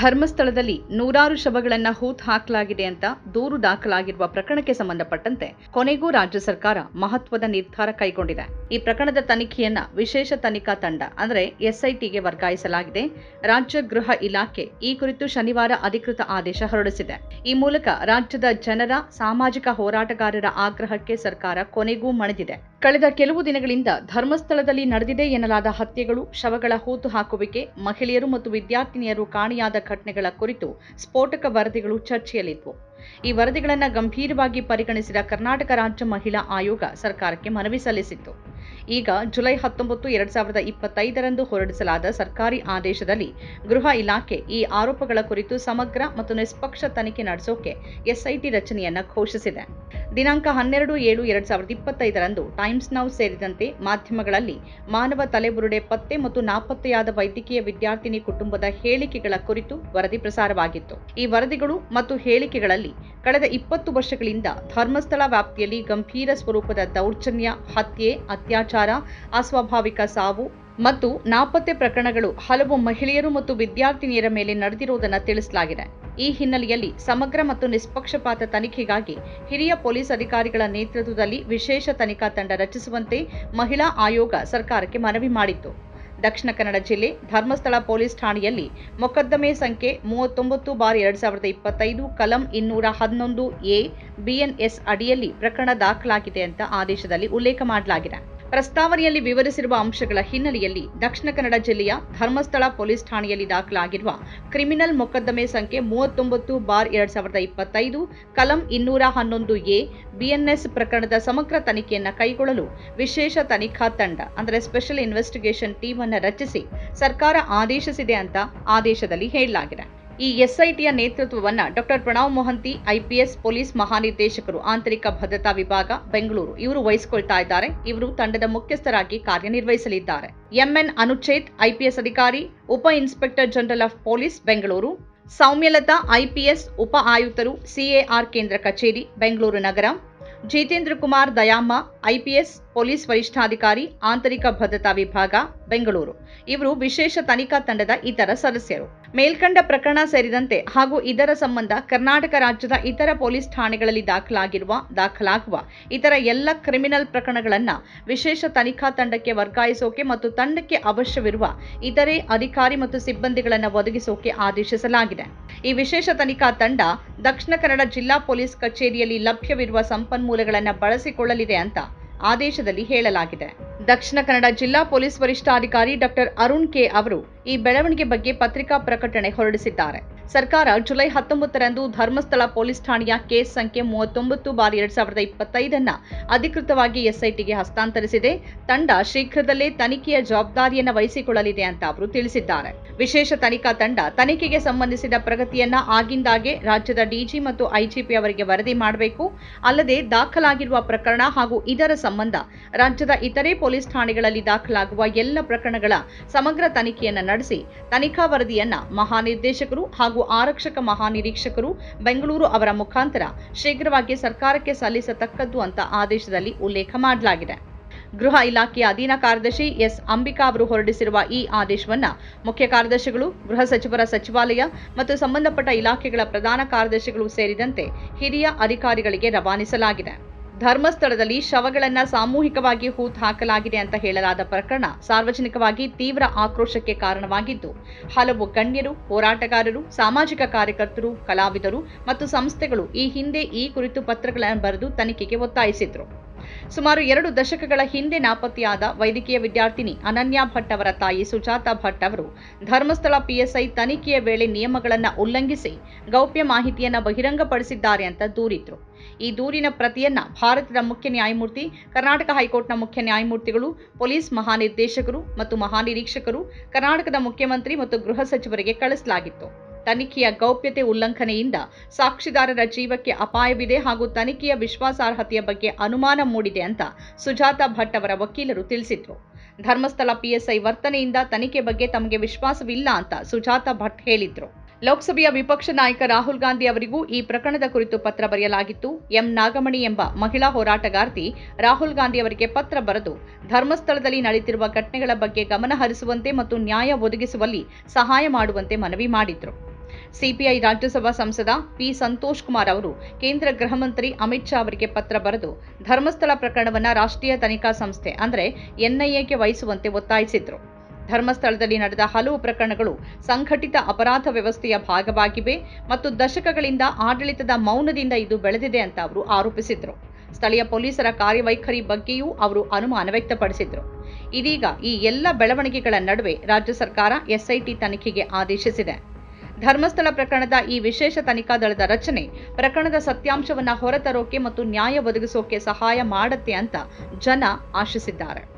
ಧರ್ಮಸ್ಥಳದಲ್ಲಿ ನೂರಾರು ಶವಗಳನ್ನು ಹೂತ್ ಹಾಕಲಾಗಿದೆ ಅಂತ ದೂರು ದಾಖಲಾಗಿರುವ ಪ್ರಕರಣಕ್ಕೆ ಸಂಬಂಧಪಟ್ಟಂತೆ ಕೊನೆಗೂ ರಾಜ್ಯ ಸರ್ಕಾರ ಮಹತ್ವದ ನಿರ್ಧಾರ ಕೈಗೊಂಡಿದೆ. ಈ ಪ್ರಕರಣದ ತನಿಖೆಯನ್ನ ವಿಶೇಷ ತನಿಖಾ ತಂಡ, ಅಂದರೆ ಎಸ್ಐಟಿಗೆ ವರ್ಗಾಯಿಸಲಾಗಿದೆ. ರಾಜ್ಯ ಗೃಹ ಇಲಾಖೆ ಈ ಕುರಿತು ಶನಿವಾರ ಅಧಿಕೃತ ಆದೇಶ ಹೊರಡಿಸಿದೆ. ಈ ಮೂಲಕ ರಾಜ್ಯದ ಜನರ ಸಾಮಾಜಿಕ ಹೋರಾಟಗಾರರ ಆಗ್ರಹಕ್ಕೆ ಸರ್ಕಾರ ಕೊನೆಗೂ ಮಣಿದಿದೆ. ಕಳೆದ ಕೆಲವು ದಿನಗಳಿಂದ ಧರ್ಮಸ್ಥಳದಲ್ಲಿ ನಡೆದಿದೆ ಎನ್ನಲಾದ ಹತ್ಯೆಗಳು, ಶವಗಳ ಹೂತು ಹಾಕುವಿಕೆ, ಮಹಿಳೆಯರು ಮತ್ತು ವಿದ್ಯಾರ್ಥಿನಿಯರು ಕಾಣೆಯಾದ ಘಟನೆಗಳ ಕುರಿತು ಸ್ಫೋಟಕ ವರದಿಗಳು ಚರ್ಚೆಯಲ್ಲಿದ್ವು. ಈ ವರದಿಗಳನ್ನು ಗಂಭೀರವಾಗಿ ಪರಿಗಣಿಸಿದ ಕರ್ನಾಟಕ ರಾಜ್ಯ ಮಹಿಳಾ ಆಯೋಗ ಸರ್ಕಾರಕ್ಕೆ ಮನವಿ ಸಲ್ಲಿಸಿತ್ತು. ಈಗ ಜುಲೈ ಹತ್ತೊಂಬತ್ತು, ಎರಡ್ ಸಾವಿರದ ಇಪ್ಪತ್ತೈದರಂದು ಹೊರಡಿಸಲಾದ ಸರ್ಕಾರಿ ಆದೇಶದಲ್ಲಿ ಗೃಹ ಇಲಾಖೆ ಈ ಆರೋಪಗಳ ಕುರಿತು ಸಮಗ್ರ ಮತ್ತು ನಿಷ್ಪಕ್ಷ ತನಿಖೆ ನಡೆಸೋಕೆ ಎಸ್ಐಟಿ ರಚನೆಯನ್ನ ಘೋಷಿಸಿದೆ. ದಿನಾಂಕ ಹನ್ನೆರಡು, ಏಳು, ಎರಡ್ ಸಾವಿರದ ಇಪ್ಪತ್ತೈದರಂದು ಟೈಮ್ಸ್ ನೌ ಸೇರಿದಂತೆ ಮಾಧ್ಯಮಗಳಲ್ಲಿ ಮಾನವ ತಲೆಬುರುಡೆ, ಪತ್ತೆ ಮತ್ತು ನಾಪತ್ತೆಯಾದ ವೈದ್ಯಕೀಯ ವಿದ್ಯಾರ್ಥಿನಿ ಕುಟುಂಬದ ಹೇಳಿಕೆಗಳ ಕುರಿತು ವರದಿ ಪ್ರಸಾರವಾಗಿತ್ತು. ಈ ವರದಿಗಳು ಮತ್ತು ಹೇಳಿಕೆಗಳಲ್ಲಿ ಕಳೆದ ಇಪ್ಪತ್ತು ವರ್ಷಗಳಿಂದ ಧರ್ಮಸ್ಥಳ ವ್ಯಾಪ್ತಿಯಲ್ಲಿ ಗಂಭೀರ ಸ್ವರೂಪದ ದೌರ್ಜನ್ಯ, ಹತ್ಯೆ ಅತ್ಯಾಚಾರ, ಅಸ್ವಾಭಾವಿಕ ಸಾವು ಮತ್ತು ನಾಪತ್ತೆ ಪ್ರಕರಣಗಳು ಹಲವು ಮಹಿಳೆಯರು ಮತ್ತು ವಿದ್ಯಾರ್ಥಿನಿಯರ ಮೇಲೆ ನಡೆದಿರುವುದನ್ನು ತಿಳಿಸಲಾಗಿದೆ. ಈ ಹಿನ್ನೆಲೆಯಲ್ಲಿ ಸಮಗ್ರ ಮತ್ತು ನಿಷ್ಪಕ್ಷಪಾತ ತನಿಖೆಗಾಗಿ ಹಿರಿಯ ಪೊಲೀಸ್ ಅಧಿಕಾರಿಗಳ ನೇತೃತ್ವದಲ್ಲಿ ವಿಶೇಷ ತನಿಖಾ ತಂಡ ರಚಿಸುವಂತೆ ಮಹಿಳಾ ಆಯೋಗ ಸರ್ಕಾರಕ್ಕೆ ಮನವಿ ಮಾಡಿತ್ತು. ದಕ್ಷಿಣ ಕನ್ನಡ ಜಿಲ್ಲೆ ಧರ್ಮಸ್ಥಳ ಪೊಲೀಸ್ ಠಾಣೆಯಲ್ಲಿ ಮೊಕದ್ದಮೆ ಸಂಖ್ಯೆ ಮೂವತ್ತೊಂಬತ್ತು ಬಾರ್ ಎರಡ್ ಸಾವಿರದ ಇಪ್ಪತ್ತೈದು ಕಲಂ ಇನ್ನೂರ ಹನ್ನೊಂದು ಎ, ಬಿಎನ್ಎಸ್ ಅಡಿಯಲ್ಲಿ ಪ್ರಕರಣ ದಾಖಲಾಗಿದೆ ಅಂತ ಆದೇಶದಲ್ಲಿ ಉಲ್ಲೇಖ ಮಾಡಲಾಗಿದೆ. ಪ್ರಸ್ತಾವನೆಯಲ್ಲಿ ವಿವರಿಸಿರುವ ಅಂಶಗಳ ಹಿನ್ನೆಲೆಯಲ್ಲಿ ದಕ್ಷಿಣ ಕನ್ನಡ ಜಿಲ್ಲೆಯ ಧರ್ಮಸ್ಥಳ ಪೊಲೀಸ್ ಠಾಣೆಯಲ್ಲಿ ದಾಖಲಾಗಿರುವ ಕ್ರಿಮಿನಲ್ ಮೊಕದ್ದಮೆ ಸಂಖ್ಯೆ ಮೂವತ್ತೊಂಬತ್ತು ಬಾರ್ ಎರಡ್ ಸಾವಿರದ ಇಪ್ಪತ್ತೈದು, ಕಲಂ ಇನ್ನೂರ ಹನ್ನೊಂದು ಎ, ಬಿಎನ್ಎಸ್ ಪ್ರಕರಣದ ಸಮಗ್ರ ತನಿಖೆಯನ್ನು ಕೈಗೊಳ್ಳಲು ವಿಶೇಷ ತನಿಖಾ ತಂಡ, ಅಂದರೆ ಸ್ಪೆಷಲ್ ಇನ್ವೆಸ್ಟಿಗೇಷನ್ ಟೀಮ್ ಅನ್ನು ರಚಿಸಿ ಸರ್ಕಾರ ಆದೇಶಿಸಿದೆ ಅಂತ ಆದೇಶದಲ್ಲಿ ಹೇಳಲಾಗಿದೆ. ಈ ಎಸ್ಐಟಿಯ ನೇತೃತ್ವವನ್ನು doctor Pranav Mohanty, IPS police ಮಹಾನಿರ್ದೇಶಕರು, ಆಂತರಿಕ ಭದ್ರತಾ ವಿಭಾಗ, ಬೆಂಗಳೂರು ಇವರು ವಹಿಸಿಕೊಳ್ತಾ ಇದ್ದಾರೆ. ಇವರು ತಂಡದ ಮುಖ್ಯಸ್ಥರಾಗಿ ಕಾರ್ಯನಿರ್ವಹಿಸಲಿದ್ದಾರೆ. ಎಂಎನ್ ಅನುಚೇತ್ ಐಪಿಎಸ್ ಅಧಿಕಾರಿ, ಉಪ inspector general of police, Bengaluru. Soumyalatha, IPS ಉಪ ಆಯುಕ್ತರು, ಸಿಎಆರ್ ಕೇಂದ್ರ ಕಚೇರಿ, ಬೆಂಗಳೂರು ನಗರ. ಜಿತೇಂದ್ರ ಕುಮಾರ್ ದಯಾಮ, ಐಪಿಎಸ್ ಪೊಲೀಸ್ ವರಿಷ್ಠಾಧಿಕಾರಿ, ಆಂತರಿಕ ಭದ್ರತಾ ವಿಭಾಗ, ಬೆಂಗಳೂರು. ಇವರು ವಿಶೇಷ ತನಿಖಾ ತಂಡದ ಇತರ ಸದಸ್ಯರು. ಮೇಲ್ಕಂಡ ಪ್ರಕರಣ ಸೇರಿದಂತೆ ಹಾಗೂ ಇದರ ಸಂಬಂಧ ಕರ್ನಾಟಕ ರಾಜ್ಯದ ಇತರ ಪೊಲೀಸ್ ಠಾಣೆಗಳಲ್ಲಿ ದಾಖಲಾಗಿರುವ, ದಾಖಲಾಗುವ ಇತರ ಎಲ್ಲ ಕ್ರಿಮಿನಲ್ ಪ್ರಕರಣಗಳನ್ನು ವಿಶೇಷ ತನಿಖಾ ತಂಡಕ್ಕೆ ವರ್ಗಾಯಿಸೋಕೆ ಮತ್ತು ತಂಡಕ್ಕೆ ಅವಶ್ಯವಿರುವ ಇತರೆ ಅಧಿಕಾರಿ ಮತ್ತು ಸಿಬ್ಬಂದಿಗಳನ್ನು ಒದಗಿಸೋಕೆ ಆದೇಶಿಸಲಾಗಿದೆ. ಈ ವಿಶೇಷ ತನಿಖಾ ತಂಡ ದಕ್ಷಿಣ ಕನ್ನಡ ಜಿಲ್ಲಾ ಪೊಲೀಸ್ ಕಚೇರಿಯಲ್ಲಿ ಲಭ್ಯವಿರುವ ಸಂಪನ್ಮೂಲಗಳನ್ನು ಬಳಸಿಕೊಳ್ಳಲಿದೆ ಅಂತ ಆದೇಶದಲ್ಲಿ ಹೇಳಲಾಗಿದೆ. ದಕ್ಷಿಣ ಕನ್ನಡ ಜಿಲ್ಲಾ ಪೊಲೀಸ್ ವರಿಷ್ಠಾಧಿಕಾರಿ ಡಾಕ್ಟರ್ ಅರುಣ್ ಕೆ ಅವರು ಈ ಬೆಳವಣಿಗೆ ಬಗ್ಗೆ ಪತ್ರಿಕಾ ಪ್ರಕಟಣೆ ಹೊರಡಿಸಿದ್ದಾರೆ. ಸರ್ಕಾರ ಜುಲೈ ಹತ್ತೊಂಬತ್ತರಂದು ಧರ್ಮಸ್ಥಳ ಪೊಲೀಸ್ ಠಾಣೆಯ ಕೇಸ್ ಸಂಖ್ಯೆ ಮೂವತ್ತೊಂಬತ್ತು ಬಾರಿ ಎರಡ್ ಸಾವಿರದ ಇಪ್ಪತ್ತೈದನ್ನ ಅಧಿಕೃತವಾಗಿ ಎಸ್ಐಟಿಗೆ ಹಸ್ತಾಂತರಿಸಿದೆ. ತಂಡ ಶೀಘ್ರದಲ್ಲೇ ತನಿಖೆಯ ಜವಾಬ್ದಾರಿಯನ್ನು ವಹಿಸಿಕೊಳ್ಳಲಿದೆ ಅಂತ ಅವರು ತಿಳಿಸಿದ್ದಾರೆ. ವಿಶೇಷ ತನಿಖಾ ತಂಡ ತನಿಖೆಗೆ ಸಂಬಂಧಿಸಿದ ಪ್ರಗತಿಯನ್ನ ಆಗಿಂದಾಗೆ ರಾಜ್ಯದ ಡಿಜಿ ಮತ್ತು ಐಜಿಪಿ ಅವರಿಗೆ ವರದಿ ಮಾಡಬೇಕು. ಅಲ್ಲದೆ ದಾಖಲಾಗಿರುವ ಪ್ರಕರಣ ಹಾಗೂ ಇದರ ಸಂಬಂಧ ರಾಜ್ಯದ ಇತರೆ ಪೊಲೀಸ್ ಠಾಣೆಗಳಲ್ಲಿ ದಾಖಲಾಗುವ ಎಲ್ಲ ಪ್ರಕರಣಗಳ ಸಮಗ್ರ ತನಿಖೆಯನ್ನು ನಡೆಸಿ, ತನಿಖಾ ವರದಿಯನ್ನ ಮಹಾನಿರ್ದೇಶಕರು ಹಾಗೂ ಆರಕ್ಷಕ ಮಹಾನಿರೀಕ್ಷಕರು ಬೆಂಗಳೂರು ಅವರ ಮುಖಾಂತರ ಶೀಘ್ರವಾಗಿ ಸರ್ಕಾರಕ್ಕೆ ಸಲ್ಲಿಸತಕ್ಕದ್ದು ಅಂತ ಆದೇಶದಲ್ಲಿ ಉಲ್ಲೇಖ ಮಾಡಲಾಗಿದೆ. ಗೃಹ ಇಲಾಖೆಯ ಅಧೀನ ಕಾರ್ಯದರ್ಶಿ ಎಸ್. ಅಂಬಿಕಾ ಅವರು ಹೊರಡಿಸಿರುವ ಈ ಆದೇಶವನ್ನ ಮುಖ್ಯ ಕಾರ್ಯದರ್ಶಿಗಳು, ಗೃಹ ಸಚಿವರ ಸಚಿವಾಲಯ ಮತ್ತು ಸಂಬಂಧಪಟ್ಟ ಇಲಾಖೆಗಳ ಪ್ರಧಾನ ಕಾರ್ಯದರ್ಶಿಗಳು ಸೇರಿದಂತೆ ಹಿರಿಯ ಅಧಿಕಾರಿಗಳಿಗೆ ರವಾನಿಸಲಾಗಿದೆ. ಧರ್ಮಸ್ಥಳದಲ್ಲಿ ಶವಗಳನ್ನು ಸಾಮೂಹಿಕವಾಗಿ ಹೂತ್ ಹಾಕಲಾಗಿದೆ ಅಂತ ಹೇಳಲಾದ ಪ್ರಕರಣ ಸಾರ್ವಜನಿಕವಾಗಿ ತೀವ್ರ ಆಕ್ರೋಶಕ್ಕೆ ಕಾರಣವಾಗಿದ್ದು, ಹಲವು ಗಣ್ಯರು, ಹೋರಾಟಗಾರರು, ಸಾಮಾಜಿಕ ಕಾರ್ಯಕರ್ತರು, ಕಲಾವಿದರು ಮತ್ತು ಸಂಸ್ಥೆಗಳು ಈ ಹಿಂದೆ ಈ ಕುರಿತು ಪತ್ರಗಳನ್ನು ಬರೆದು ತನಿಖೆಗೆ ಒತ್ತಾಯಿಸಿದ್ರು. ಸುಮಾರು ಎರಡು ದಶಕಗಳ ಹಿಂದೆ ನಾಪತ್ತೆಯಾದ ವೈದ್ಯಕೀಯ ವಿದ್ಯಾರ್ಥಿನಿ ಅನನ್ಯಾ ಭಟ್ ಅವರ ತಾಯಿ ಸುಜಾತಾ ಭಟ್ ಅವರು ಧರ್ಮಸ್ಥಳ ಪಿಎಸ್ಐ ತನಿಖೆಯ ವೇಳೆ ನಿಯಮಗಳನ್ನು ಉಲ್ಲಂಘಿಸಿ ಗೌಪ್ಯ ಮಾಹಿತಿಯನ್ನು ಬಹಿರಂಗಪಡಿಸಿದ್ದಾರೆ ಅಂತ ದೂರಿದ್ರು. ಈ ದೂರಿನ ಪ್ರತಿಯನ್ನ ಭಾರತದ ಮುಖ್ಯ ನ್ಯಾಯಮೂರ್ತಿ, ಕರ್ನಾಟಕ ಹೈಕೋರ್ಟ್ನ ಮುಖ್ಯ ನ್ಯಾಯಮೂರ್ತಿಗಳು, ಪೊಲೀಸ್ ಮಹಾನಿರ್ದೇಶಕರು ಮತ್ತು ಮಹಾನಿರೀಕ್ಷಕರು, ಕರ್ನಾಟಕದ ಮುಖ್ಯಮಂತ್ರಿ ಮತ್ತು ಗೃಹ ಸಚಿವರಿಗೆ ಕಳಿಸಲಾಗಿತ್ತು. ತನಿಖೆಯ ಗೌಪ್ಯತೆ ಉಲ್ಲಂಘನೆಯಿಂದ ಸಾಕ್ಷಿದಾರರ ಜೀವಕ್ಕೆ ಅಪಾಯವಿದೆ ಹಾಗೂ ತನಿಖೆಯ ವಿಶ್ವಾಸಾರ್ಹತೆಯ ಬಗ್ಗೆ ಅನುಮಾನ ಮೂಡಿದೆ ಅಂತ ಸುಜಾತಾ ಭಟ್ ಅವರ ವಕೀಲರು ತಿಳಿಸಿದ್ರು. ಧರ್ಮಸ್ಥಳ ಪಿಎಸ್ಐ ವರ್ತನೆಯಿಂದ ತನಿಖೆ ಬಗ್ಗೆ ತಮಗೆ ವಿಶ್ವಾಸವಿಲ್ಲ ಅಂತ ಸುಜಾತಾ ಭಟ್ ಹೇಳಿದ್ರು. ಲೋಕಸಭೆಯ ವಿಪಕ್ಷ ನಾಯಕ ರಾಹುಲ್ ಗಾಂಧಿ ಅವರಿಗೂ ಈ ಪ್ರಕರಣದ ಕುರಿತು ಪತ್ರ ಬರೆಯಲಾಗಿತ್ತು. ಎಂ ನಾಗಮಣಿ ಎಂಬ ಮಹಿಳಾ ಹೋರಾಟಗಾರ್ತಿ ರಾಹುಲ್ ಗಾಂಧಿ ಅವರಿಗೆ ಪತ್ರ ಬರೆದು, ಧರ್ಮಸ್ಥಳದಲ್ಲಿ ನಡೆಯುತ್ತಿರುವ ಘಟನೆಗಳ ಬಗ್ಗೆ ಗಮನ ಹರಿಸುವಂತೆ ಮತ್ತು ನ್ಯಾಯ ಒದಗಿಸುವಲ್ಲಿ ಸಹಾಯ ಮಾಡುವಂತೆ ಮನವಿ ಮಾಡಿದ್ರು. ಸಿಪಿಐ ರಾಜ್ಯಸಭಾ ಸಂಸದ ಪಿ ಸಂತೋಷ್ ಕುಮಾರ್ ಅವರು, ಕೇಂದ್ರ ಗೃಹ ಮಂತ್ರಿ ಅಮಿತ್ ಶಾ ಅವರಿಗೆ ಪತ್ರ ಬರೆದು ಧರ್ಮಸ್ಥಳ ಪ್ರಕರಣವನ್ನು ರಾಷ್ಟ್ರೀಯ ತನಿಖಾ ಸಂಸ್ಥೆ, ಅಂದರೆ ಎನ್ಐಎಗೆ ವಹಿಸುವಂತೆ ಒತ್ತಾಯಿಸಿದ್ರು. ಧರ್ಮಸ್ಥಳದಲ್ಲಿ ನಡೆದ ಹಲವು ಪ್ರಕರಣಗಳು ಸಂಘಟಿತ ಅಪರಾಧ ವ್ಯವಸ್ಥೆಯ ಭಾಗವಾಗಿವೆ ಮತ್ತು ದಶಕಗಳಿಂದ ಆಡಳಿತದ ಮೌನದಿಂದ ಇದು ಬೆಳೆದಿದೆ ಅಂತ ಅವರು ಆರೋಪಿಸಿದ್ರು. ಸ್ಥಳೀಯ ಪೊಲೀಸರ ಕಾರ್ಯವೈಖರಿ ಬಗ್ಗೆಯೂ ಅವರು ಅನುಮಾನ ವ್ಯಕ್ತಪಡಿಸಿದ್ರು. ಇದೀಗ ಈ ಎಲ್ಲ ಬೆಳವಣಿಗೆಗಳ ನಡುವೆ ರಾಜ್ಯ ಸರ್ಕಾರ ಎಸ್ಐಟಿ ತನಿಖೆಗೆ ಆದೇಶಿಸಿದೆ. ಧರ್ಮಸ್ಥಳ ಪ್ರಕರಣದ ಈ ವಿಶೇಷ ತನಿಖಾ ದಳದ ರಚನೆ, ಪ್ರಕರಣದ ಸತ್ಯಾಂಶವನ್ನ ಹೊರತರೋಕೆ ಮತ್ತು ನ್ಯಾಯ ಒದಗಿಸೋಕೆ ಸಹಾಯ ಮಾಡತ್ತೆ ಅಂತ ಜನ ಆಶಿಸಿದ್ದಾರೆ.